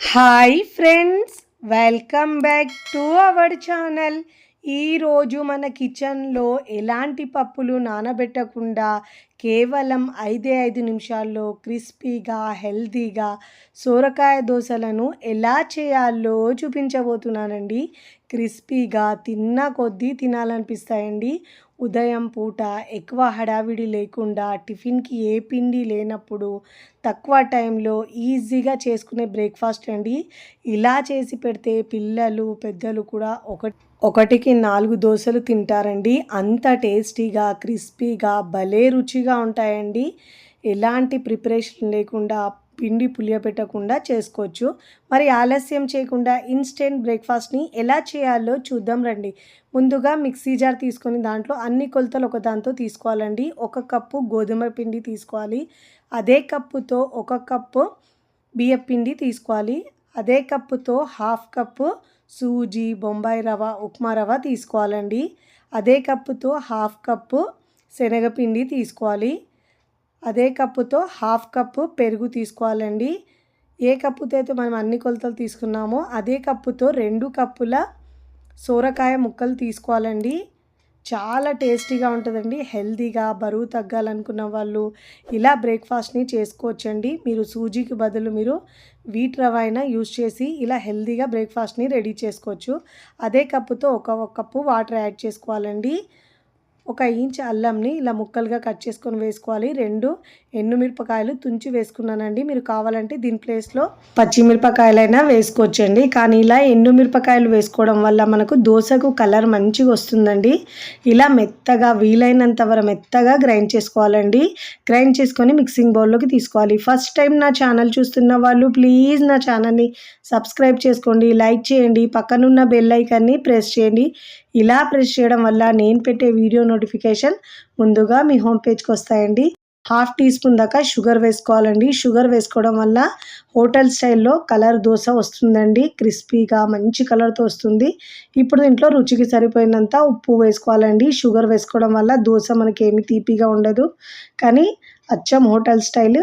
Hi friends welcome back to our channel. ఈరోజు మన కిచెన్లో ఎలాంటి పప్పులు నానబెట్టకుండా కేవలం ఐదే ఐదు నిమిషాల్లో క్రిస్పీగా హెల్తీగా సోరకాయ దోశలను ఎలా చేయాలో చూపించబోతున్నానండి. క్రిస్పీగా తిన్న కొద్దీ తినాలనిపిస్తాయండి. ఉదయం పూట ఎక్కువ హడావిడి లేకుండా టిఫిన్కి ఏ పిండి లేనప్పుడు తక్కువ టైంలో ఈజీగా చేసుకునే బ్రేక్ఫాస్ట్ అండి. ఇలా చేసి పెడితే పిల్లలు పెద్దలు కూడా ఒక ఒకటికి నాలుగు దోశలు తింటారండి. అంత టేస్టీగా క్రిస్పీగా భలే రుచిగా ఉంటాయండి. ఎలాంటి ప్రిపరేషన్ లేకుండా పిండి పులియబెట్టకుండా చేసుకోవచ్చు. మరి ఆలస్యం చేయకుండా ఇన్స్టెంట్ బ్రేక్ఫాస్ట్ని ఎలా చేయాలో చూద్దాం రండి. ముందుగా మిక్సీ జార్ తీసుకొని దాంట్లో అన్ని కొలతలు ఒక దాంతో తీసుకోవాలండి. ఒక కప్పు గోధుమ పిండి తీసుకోవాలి. అదే కప్పుతో ఒక కప్పు బియ్య పిండి తీసుకోవాలి. అదే కప్పుతో హాఫ్ కప్పు సూజీ బొంబాయి రవ ఉప్మా రవ తీసుకోవాలండి. అదే కప్పుతో హాఫ్ కప్పు శనగపిండి తీసుకోవాలి. అదే కప్పుతో హాఫ్ కప్పు పెరుగు తీసుకోవాలండి. ఏ కప్పుతో అయితే మనం అన్ని కొలతలు తీసుకున్నామో అదే కప్పుతో రెండు కప్పుల సోరకాయ ముక్కలు తీసుకోవాలండి. చాలా టేస్టీగా ఉంటుందండి. హెల్తీగా బరువు తగ్గాలనుకున్న వాళ్ళు ఇలా బ్రేక్ఫాస్ట్ని చేసుకోవచ్చండి. మీరు సూజీకి బదులు మీరు వీట్ రవ అయినా యూజ్ చేసి ఇలా హెల్తీగా బ్రేక్ఫాస్ట్ని రెడీ చేసుకోవచ్చు. అదే కప్పుతో ఒక కప్పు వాటర్ యాడ్ చేసుకోవాలండి. ఒక ఇంచ్ అల్లంని ఇలా ముక్కలుగా కట్ చేసుకొని వేసుకోవాలి. రెండు ఎండుమిరపకాయలు తుంచి వేసుకున్నానండి. మీరు కావాలంటే దీని ప్లేస్లో పచ్చిమిరపకాయలైనా వేసుకోవచ్చండి. కానీ ఇలా ఎండుమిరపకాయలు వేసుకోవడం వల్ల మనకు దోశకు కలర్ మంచిగా వస్తుందండి. ఇలా మెత్తగా వీలైనంత వరకు మెత్తగా గ్రైండ్ చేసుకోవాలండి. గ్రైండ్ చేసుకొని మిక్సింగ్ బౌల్లోకి తీసుకోవాలి. ఫస్ట్ టైం నా ఛానల్ చూస్తున్న వాళ్ళు ప్లీజ్ నా ఛానల్ని సబ్స్క్రైబ్ చేసుకోండి. లైక్ చేయండి. పక్కనున్న బెల్ ఐకాన్ని ప్రెస్ చేయండి. ఇలా ప్రెస్ చేయడం వల్ల నేను పెట్టే వీడియో నోటిఫికేషన్ ముందుగా మీ హోమ్ పేజ్కి వస్తాయండి. హాఫ్ టీ స్పూన్ దాకా షుగర్ వేసుకోవాలండి. షుగర్ వేసుకోవడం వల్ల హోటల్ స్టైల్లో కలర్ దోశ వస్తుందండి. క్రిస్పీగా మంచి కలర్తో వస్తుంది. ఇప్పుడు దీంట్లో రుచికి సరిపోయినంత ఉప్పు వేసుకోవాలండి. షుగర్ వేసుకోవడం వల్ల దోశ మనకి ఏమి తీపిగా ఉండదు. కానీ అచ్చం హోటల్ స్టైల్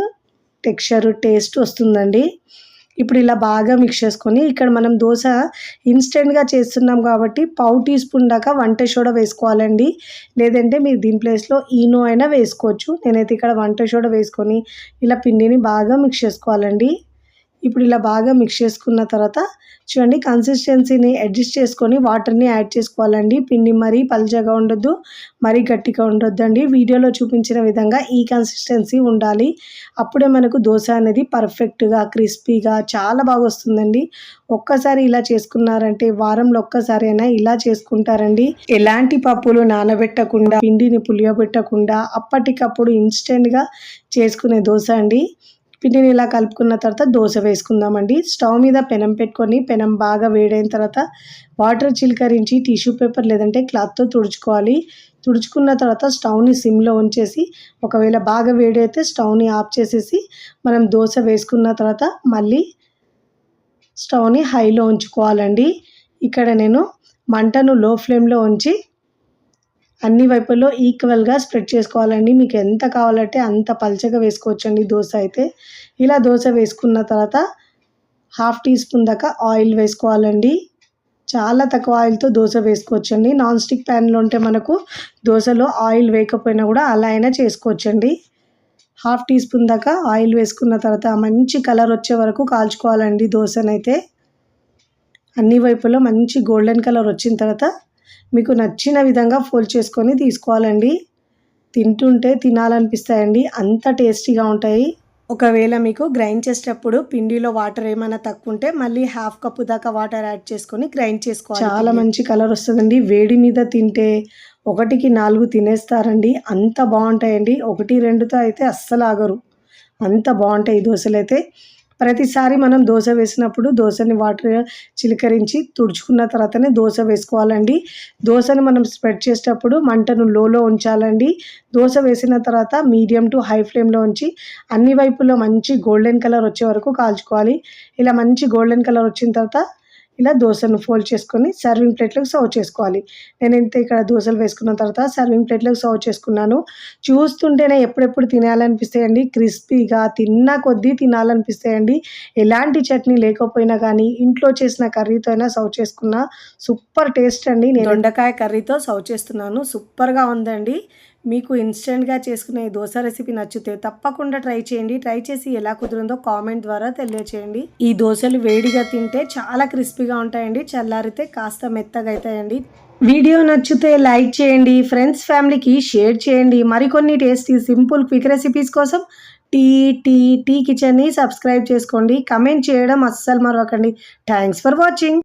టెక్స్చర్ టేస్ట్ వస్తుందండి. ఇప్పుడు ఇలా బాగా మిక్స్ చేసుకొని ఇక్కడ మనం దోశ ఇన్స్టెంట్గా చేస్తున్నాం కాబట్టి పావు టీ స్పూన్ దాకా వంట సోడా వేసుకోవాలండి. లేదంటే మీరు దీని ప్లేస్లో ఈనో అయినా వేసుకోవచ్చు. నేనైతే ఇక్కడ వంట సోడా వేసుకొని ఇలా పిండిని బాగా మిక్స్ చేసుకోవాలండి. ఇప్పుడు ఇలా బాగా మిక్స్ చేసుకున్న తర్వాత చూడండి కన్సిస్టెన్సీని అడ్జస్ట్ చేసుకొని వాటర్ని యాడ్ చేసుకోవాలండి. పిండి మరీ పల్చగా ఉండొద్దు మరీ గట్టిగా ఉండొద్దండి. వీడియోలో చూపించిన విధంగా ఈ కన్సిస్టెన్సీ ఉండాలి. అప్పుడే మనకు దోశ అనేది పర్ఫెక్ట్గా క్రిస్పీగా చాలా బాగా వస్తుందండి. ఒక్కసారి ఇలా చేసుకున్నారంటే వారంలో ఒక్కసారి అయినా ఇలా చేసుకుంటారండి. ఎలాంటి పప్పులు నానబెట్టకుండా పిండిని పులియబెట్టకుండా అప్పటికప్పుడు ఇన్స్టెంట్గా చేసుకునే దోశ అండి. పిండిని ఇలా కలుపుకున్న తర్వాత దోశ వేసుకుందామండి. స్టవ్ మీద పెనం పెట్టుకొని పెనం బాగా వేడైన తర్వాత వాటర్ చిలకరించి టిష్యూ పేపర్ లేదంటే క్లాత్తో తుడుచుకోవాలి. తుడుచుకున్న తర్వాత స్టవ్ని సిమ్లో ఉంచేసి ఒకవేళ బాగా వేడైతే స్టవ్ని ఆఫ్ చేసేసి మనం దోశ వేసుకున్న తర్వాత మళ్ళీ స్టవ్ని హైలో ఉంచుకోవాలండి. ఇక్కడ నేను మంటను లో ఫ్లేమ్లో ఉంచి అన్ని వైపుల్లో ఈక్వల్గా స్ప్రెడ్ చేసుకోవాలండి. మీకు ఎంత కావాలంటే అంత పల్చగా వేసుకోవచ్చండి దోశ అయితే. ఇలా దోశ వేసుకున్న తర్వాత హాఫ్ టీ స్పూన్ దాకా ఆయిల్ వేసుకోవాలండి. చాలా తక్కువ ఆయిల్తో దోశ వేసుకోవచ్చండి. నాన్ స్టిక్ ప్యాన్లో ఉంటే మనకు దోశలో ఆయిల్ వేయకపోయినా కూడా అలా అయినా చేసుకోవచ్చండి. హాఫ్ టీ స్పూన్ దాకా ఆయిల్ వేసుకున్న తర్వాత మంచి కలర్ వచ్చే వరకు కాల్చుకోవాలండి దోశనైతే. అన్ని వైపులో మంచి గోల్డెన్ కలర్ వచ్చిన తర్వాత మీకు నచ్చిన విధంగా ఫోల్డ్ చేసుకొని తీసుకోవాలండి. తింటుంటే తినాలనిపిస్తాయండి. అంత టేస్టీగా ఉంటాయి. ఒకవేళ మీకు గ్రైండ్ చేసేటప్పుడు పిండిలో వాటర్ ఏమైనా తక్కువ ఉంటే మళ్ళీ హాఫ్ కప్పు దాకా వాటర్ యాడ్ చేసుకొని గ్రైండ్ చేసుకోవాలి. చాలా మంచి కలర్ వస్తుందండి. వేడి మీద తింటే ఒకటికి నాలుగు తినేస్తారండి. అంత బాగుంటాయండి. ఒకటి రెండుతో అయితే అస్సలు ఆగరు. అంత బాగుంటాయి దోశలు అయితే ప్రతిసారి మనం దోశ వేసినప్పుడు దోశని వాటర్ చిలకరించి తుడుచుకున్న తర్వాతనే దోశ వేసుకోవాలండి. దోశని మనం స్ప్రెడ్ చేసేటప్పుడు మంటను లోలో ఉంచాలండి. దోశ వేసిన తర్వాత మీడియం టు హై ఫ్లేమ్లో ఉంచి అన్ని వైపులో మంచి గోల్డెన్ కలర్ వచ్చే వరకు కాల్చుకోవాలి. ఇలా మంచి గోల్డెన్ కలర్ వచ్చిన తర్వాత ఇలా దోశను ఫోల్డ్ చేసుకొని సర్వింగ్ ప్లేట్లోకి సర్వ్ చేసుకోవాలి. నేనైతే ఇక్కడ దోశలు వేసుకున్న తర్వాత సర్వింగ్ ప్లేట్లోకి సర్వ్ చేసుకున్నాను. చూస్తుంటేనే ఎప్పుడెప్పుడు తినాలనిపిస్తాయండి. క్రిస్పీగా తిన్న కొద్దీ తినాలనిపిస్తాయండి. ఎలాంటి చట్నీ లేకపోయినా కానీ ఇంట్లో చేసిన కర్రీతో అయినా సర్వ్ చేసుకున్న సూపర్ టేస్ట్ అండి. నేను దొండకాయ కర్రీతో సర్వ్ చేస్తున్నాను. సూపర్గా ఉందండి. మీకు ఇన్స్టెంట్గా చేసుకునే ఈ దోశ రెసిపీ నచ్చితే తప్పకుండా ట్రై చేయండి. ట్రై చేసి ఎలా కుదిరిందో కామెంట్ ద్వారా తెలియచేయండి. ఈ దోశలు వేడిగా తింటే చాలా క్రిస్పీగా ఉంటాయండి. చల్లారితే కాస్త మెత్తగా అవుతాయండి. వీడియో నచ్చితే లైక్ చేయండి. ఫ్రెండ్స్ ఫ్యామిలీకి షేర్ చేయండి. మరికొన్ని టేస్టీ సింపుల్ క్విక్ రెసిపీస్ కోసం టీ టీ టీ కిచెన్ని సబ్స్క్రైబ్ చేసుకోండి. కమెంట్ చేయడం అస్సలు మరవకండి. Thanks for watching